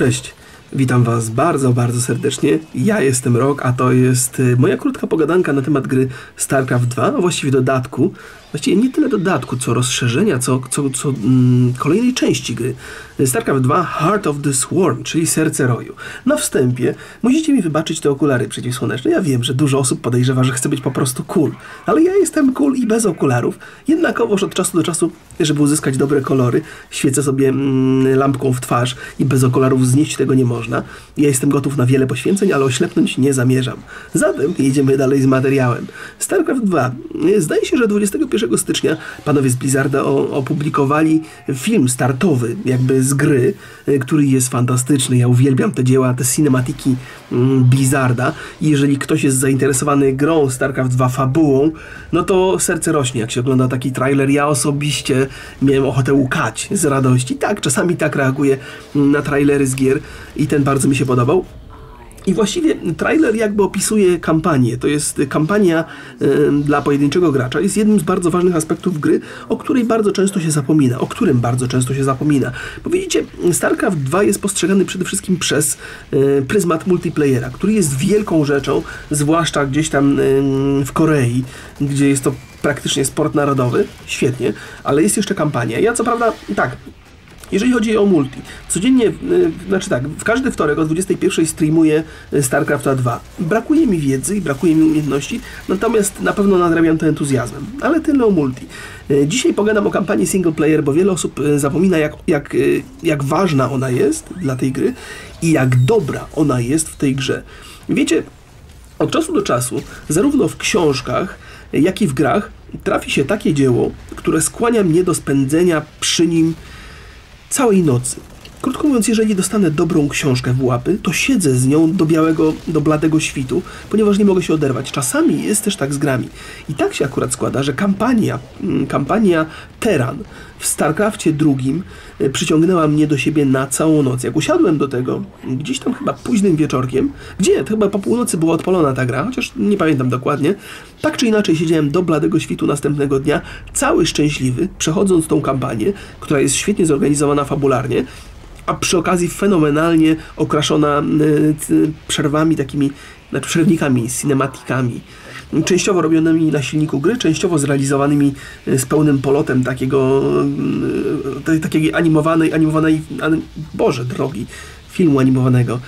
Cześć. Witam Was bardzo, bardzo serdecznie. Ja jestem Rok, a to jest y, moja krótka pogadanka na temat gry StarCraft 2, a właściwie dodatku. Właściwie nie tyle dodatku, co rozszerzenia, co, co, co mm, kolejnej części gry. StarCraft 2 Heart of the Swarm, czyli Serce Roju. Na wstępie musicie mi wybaczyć te okulary przeciwsłoneczne. Ja wiem, że dużo osób podejrzewa, że chce być po prostu cool, ale ja jestem cool i bez okularów. Jednakowoż od czasu do czasu, żeby uzyskać dobre kolory, świecę sobie mm, lampką w twarz i bez okularów znieść tego nie można. Ja jestem gotów na wiele poświęceń, ale oślepnąć nie zamierzam. Zatem jedziemy dalej z materiałem. StarCraft 2. Zdaje się, że 21 stycznia panowie z Blizzarda opublikowali film startowy, jakby z z gry, y, który jest fantastyczny. Ja uwielbiam te dzieła, te cinematiki mm, Blizzarda. Jeżeli ktoś jest zainteresowany grą StarCraft 2 fabułą, no to serce rośnie, jak się ogląda taki trailer. Ja osobiście miałem ochotę łukać z radości. Tak, czasami tak reaguję na trailery z gier i ten bardzo mi się podobał. I właściwie trailer jakby opisuje kampanię. To jest kampania y, dla pojedynczego gracza. Jest jednym z bardzo ważnych aspektów gry, o której bardzo często się zapomina. O którym bardzo często się zapomina. Bo widzicie, StarCraft 2 jest postrzegany przede wszystkim przez y, pryzmat multiplayera, który jest wielką rzeczą, zwłaszcza gdzieś tam y, w Korei, gdzie jest to praktycznie sport narodowy. Świetnie, ale jest jeszcze kampania. Ja co prawda, tak, jeżeli chodzi o multi, codziennie, y, znaczy tak, w każdy wtorek o 21 streamuję y, StarCrafta 2. Brakuje mi wiedzy i brakuje mi umiejętności, natomiast na pewno nadrabiam to entuzjazmem. Ale tyle o multi. Y, dzisiaj pogadam o kampanii single player, bo wiele osób zapomina, jak, jak, jak ważna ona jest dla tej gry i jak dobra ona jest w tej grze. Wiecie, od czasu do czasu, zarówno w książkach, jak i w grach, trafi się takie dzieło, które skłania mnie do spędzenia przy nim całej nocy. Krótko mówiąc, jeżeli dostanę dobrą książkę w łapy, to siedzę z nią do białego, do bladego świtu, ponieważ nie mogę się oderwać. Czasami jest też tak z grami. I tak się akurat składa, że kampania, mm, kampania Teran w StarCraftie drugim e, przyciągnęła mnie do siebie na całą noc. Jak usiadłem do tego, gdzieś tam chyba późnym wieczorkiem, gdzie? Chyba po północy była odpalona ta gra, chociaż nie pamiętam dokładnie. Tak czy inaczej siedziałem do bladego świtu następnego dnia, cały szczęśliwy, przechodząc tą kampanię, która jest świetnie zorganizowana fabularnie, a przy okazji fenomenalnie okraszona y, przerwami takimi, znaczy przerwnikami, cinematikami, częściowo robionymi na silniku gry, częściowo zrealizowanymi y, z pełnym polotem takiego y, takiej animowanej, animowanej, boże drogi, filmu animowanego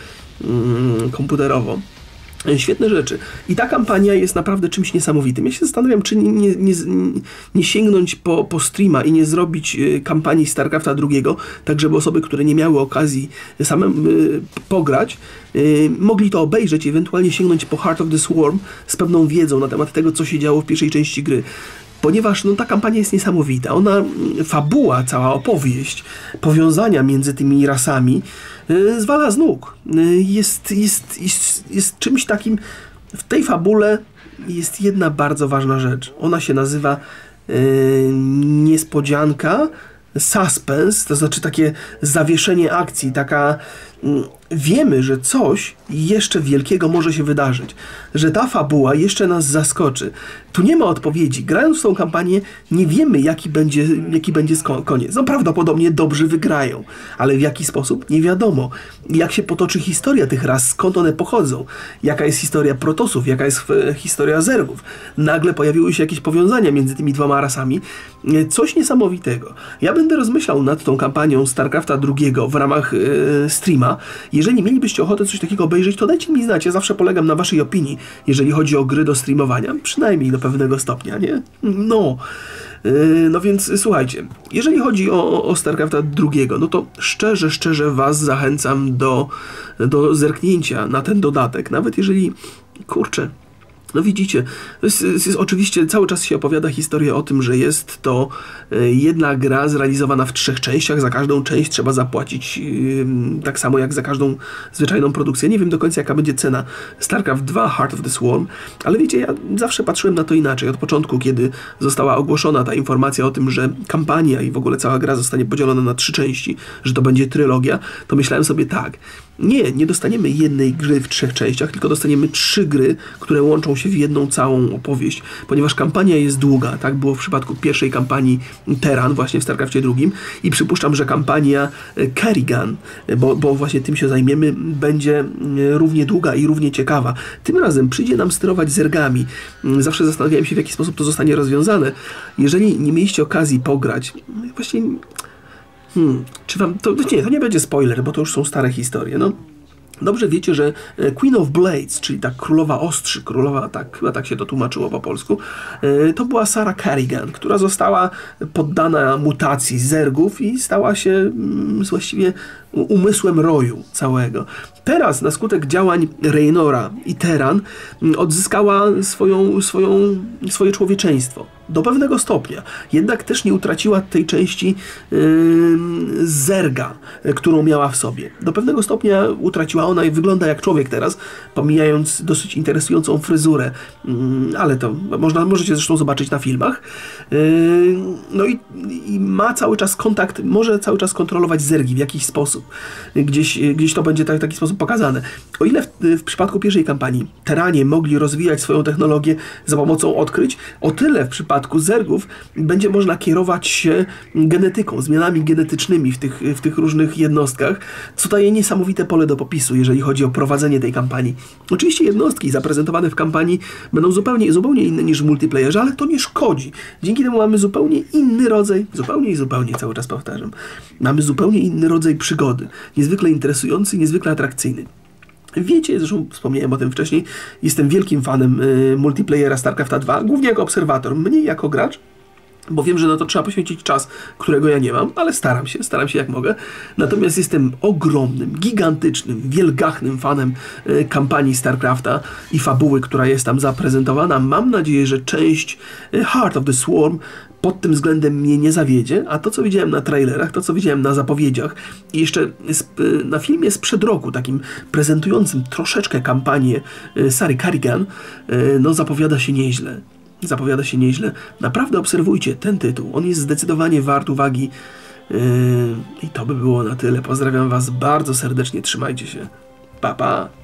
mm, komputerowo. Świetne rzeczy. I ta kampania jest naprawdę czymś niesamowitym. Ja się zastanawiam, czy nie, nie, nie, sięgnąć po, po streama i nie zrobić y, kampanii StarCrafta II, tak żeby osoby, które nie miały okazji samym y, pograć, mogli to obejrzeć i ewentualnie sięgnąć po Heart of the Swarm z pewną wiedzą na temat tego, co się działo w pierwszej części gry ponieważ no, ta kampania jest niesamowita. Ona, mm, fabuła, cała opowieść, powiązania między tymi rasami yy, zwala z nóg. Yy, jest, jest, jest, jest czymś takim, w tej fabule jest jedna bardzo ważna rzecz. Ona się nazywa yy, niespodzianka, suspense, to znaczy takie zawieszenie akcji, taka wiemy, że coś jeszcze wielkiego może się wydarzyć, że ta fabuła jeszcze nas zaskoczy. Tu nie ma odpowiedzi. Grając w tą kampanię, nie wiemy, jaki będzie, jaki będzie koniec. No prawdopodobnie dobrzy wygrają, ale w jaki sposób? Nie wiadomo. Jak się potoczy historia tych ras, skąd one pochodzą, jaka jest historia protosów, jaka jest e, historia zergów. Nagle pojawiły się jakieś powiązania między tymi dwoma rasami. E, coś niesamowitego. Ja będę rozmyślał nad tą kampanią StarCrafta II w ramach yy, streama. Jeżeli mielibyście ochotę coś takiego obejrzeć, to dajcie mi znać. Ja zawsze polegam na waszej opinii, jeżeli chodzi o gry do streamowania, przynajmniej do pewnego stopnia, nie? No. Yy, no więc słuchajcie, jeżeli chodzi o, o StarCrafta II, no to szczerze, szczerze was zachęcam do, do zerknięcia na ten dodatek, nawet jeżeli, kurczę, no widzicie, jest, jest, oczywiście cały czas się opowiada historię o tym, że jest to e, jedna gra zrealizowana w trzech częściach. Za każdą część trzeba zapłacić tak samo jak za każdą zwyczajną produkcję. Nie wiem do końca jaka będzie cena StarCraft 2 Heart of the Swarm, ale wiecie, ja zawsze patrzyłem na to inaczej. Od początku, kiedy została ogłoszona ta informacja o tym, że kampania i w ogóle cała gra zostanie podzielona na trzy części, że to będzie trylogia, to myślałem sobie tak, nie, nie dostaniemy jednej gry w trzech częściach, tylko dostaniemy trzy gry, które łączą się w jedną całą opowieść, ponieważ kampania jest długa, tak było w przypadku pierwszej kampanii Teran właśnie w StarCraftie II i przypuszczam, że kampania e, Kerrigan, bo, bo właśnie tym się zajmiemy, będzie e, równie długa i równie ciekawa. Tym razem przyjdzie nam sterować zergami. Mm, zawsze zastanawiałem się, w jaki sposób to zostanie rozwiązane. Jeżeli nie mieliście okazji pograć, właśnie Hmm, czy wam to nie, to nie będzie spoiler, bo to już są stare historie. No, Dobrze wiecie, że e, Queen of Blades, czyli ta królowa ostrzy, królowa, tak, chyba tak się to tłumaczyło po polsku, e, to była Sarah Kerrigan, która została poddana mutacji zergów i stała się mm, właściwie umysłem roju całego. Teraz na skutek działań Reynora i Teran mm, odzyskała swoją, swoją, swoje człowieczeństwo do pewnego stopnia. Jednak też nie utraciła tej części yy, zerga, którą miała w sobie. Do pewnego stopnia utraciła ona i wygląda jak człowiek teraz, pomijając dosyć interesującą fryzurę, yy, ale to można, możecie zresztą zobaczyć na filmach. Yy, no i, i, ma cały czas kontakt, może cały czas kontrolować zergi w jakiś sposób. Gdzieś, gdzieś to będzie tak, w taki sposób pokazane. O ile w, w przypadku pierwszej kampanii Teranie mogli rozwijać swoją technologię za pomocą odkryć, o tyle w przypadku zergów będzie można kierować się genetyką, zmianami genetycznymi w tych, w tych różnych jednostkach, co daje niesamowite pole do popisu, jeżeli chodzi o prowadzenie tej kampanii. Oczywiście jednostki zaprezentowane w kampanii będą zupełnie, zupełnie inne niż w multiplayerze, ale to nie szkodzi. Dzięki temu mamy zupełnie inny rodzaj, zupełnie i zupełnie cały czas powtarzam, mamy zupełnie inny rodzaj przygody, niezwykle interesujący, niezwykle atrakcyjny. Wiecie, zresztą wspomniałem o tym wcześniej, jestem wielkim fanem y, multiplayera StarCrafta 2, głównie jako obserwator, mniej jako gracz, bo wiem, że na to trzeba poświęcić czas, którego ja nie mam, ale staram się, staram się jak mogę. Natomiast jestem ogromnym, gigantycznym, wielgachnym fanem y, kampanii StarCrafta i fabuły, która jest tam zaprezentowana. Mam nadzieję, że część y, Heart of the Swarm pod tym względem mnie nie zawiedzie, a to, co widziałem na trailerach, to, co widziałem na zapowiedziach i jeszcze na filmie sprzed roku, takim prezentującym troszeczkę kampanię y, Sary Carrigan, y, no zapowiada się nieźle. Zapowiada się nieźle. Naprawdę obserwujcie ten tytuł. On jest zdecydowanie wart uwagi. Y, I to by było na tyle. Pozdrawiam Was bardzo serdecznie. Trzymajcie się. Pa, pa.